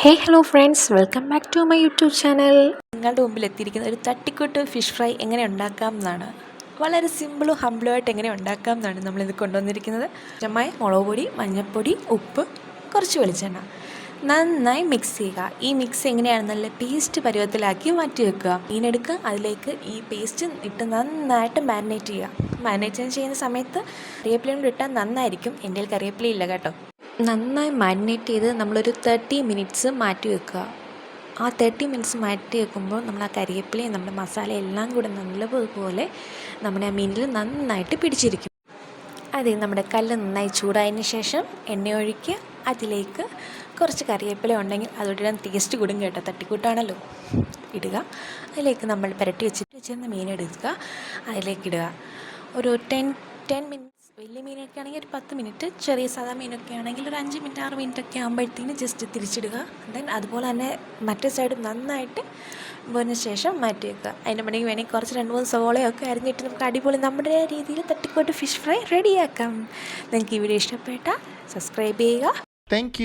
Hey hello friends welcome back to my YouTube channel നിങ്ങളുടെ മുമ്പിൽ എത്തിയിരിക്കുന്ന ഒരു തട്ടിക്കൂട്ട് ഫിഷ് ഫ്രൈ എങ്ങനെ ഉണ്ടാക്കാം എന്നാണ്. വളരെ സിമ്പിളും ഹംബിളും ആയിട്ട് എങ്ങനെ ഉണ്ടാക്കാം എന്നാണ് നമ്മളിത് കൊണ്ടുവന്നിരിക്കുന്നത്. ചമ്മായ മുളക് പൊടി മഞ്ഞൾപ്പൊടി ഉപ്പ് കുറച്ച് വെളിച്ചെണ്ണ. നന്നായി മിക്സ് ചെയ്യുക. ഈ മിക്സ് എങ്ങനെയാണ്? നല്ല പേസ്റ്റ് പരുവത്തിലാക്കി മാറ്റി വെക്കുക. മീനെടുക്കുക അതിലേക്ക് ഈ പേസ്റ്റ് ഇട്ട് നന്നായിട്ട് മാരിനേറ്റ് ചെയ്യുക. മാരിനേറ്റ് ചെയ്യുന്ന സമയത്ത് കറിവേപ്പിലയും ഇട്ടാൽ നന്നായിരിക്കും. എന്റെ കറിവേപ്പില ഇല്ല കേട്ടോ. നന്നായി മാരിനേറ്റ് ചെയ്ത് നമ്മളൊരു തേർട്ടി മിനിറ്റ്സ് മാറ്റി വെക്കുക. ആ തേർട്ടി മിനിറ്റ്സ് മാറ്റി വെക്കുമ്പോൾ നമ്മൾ ആ കരിയേപ്പിലയും നമ്മുടെ മസാല എല്ലാം കൂടെ നല്ലതുപോലെ നമ്മുടെ ആ മീനിൽ നന്നായിട്ട് പിടിച്ചിരിക്കും. അതെ നമ്മുടെ കല്ല് നന്നായി ചൂടായതിന് ശേഷം എണ്ണ ഒഴിക്കുക. അതിലേക്ക് കുറച്ച് കറിവേപ്പില ഉണ്ടെങ്കിൽ അതോടെ ടേസ്റ്റ് കൂടും കേട്ടോ. തട്ടിക്കൂട്ടാണല്ലോ. ഇടുക. അതിലേക്ക് നമ്മൾ പുരട്ടി വെച്ചിട്ട് വെച്ചിരുന്ന മീൻ എടുക്കുക അതിലേക്ക് ഇടുക. ഒരു ടെൻ ടെൻ മിനിറ്റ്സ് വലിയ മീനൊക്കെ ആണെങ്കിൽ ഒരു പത്ത് മിനിറ്റ് ചെറിയ സാധാ മീനൊക്കെ ആണെങ്കിൽ ഒരു അഞ്ച് മിനിറ്റ് ആറ് മിനിറ്റ് ഒക്കെ ആകുമ്പോഴത്തേന് ജസ്റ്റ് തിരിച്ചിടുക. ദെൻ അതുപോലെ തന്നെ മറ്റേ സൈഡ് നന്നായിട്ട് പോയതിന് ശേഷം മാറ്റി വെക്കുക. അതിന്റെ മണിക്ക് വേണമെങ്കിൽ കുറച്ച് രണ്ട് മൂന്ന് സവോളയൊക്കെ അരിഞ്ഞിട്ട് നമുക്ക് അടിപൊളി നമ്മുടെ രീതിയിൽ തട്ടിക്കോട്ട് ഫിഷ് ഫ്രൈ റെഡിയാക്കാം നിങ്ങൾക്ക് ഈ വീഡിയോ ഇഷ്ടപ്പെട്ട സബ്സ്ക്രൈബ് ചെയ്യുക. താങ്ക്.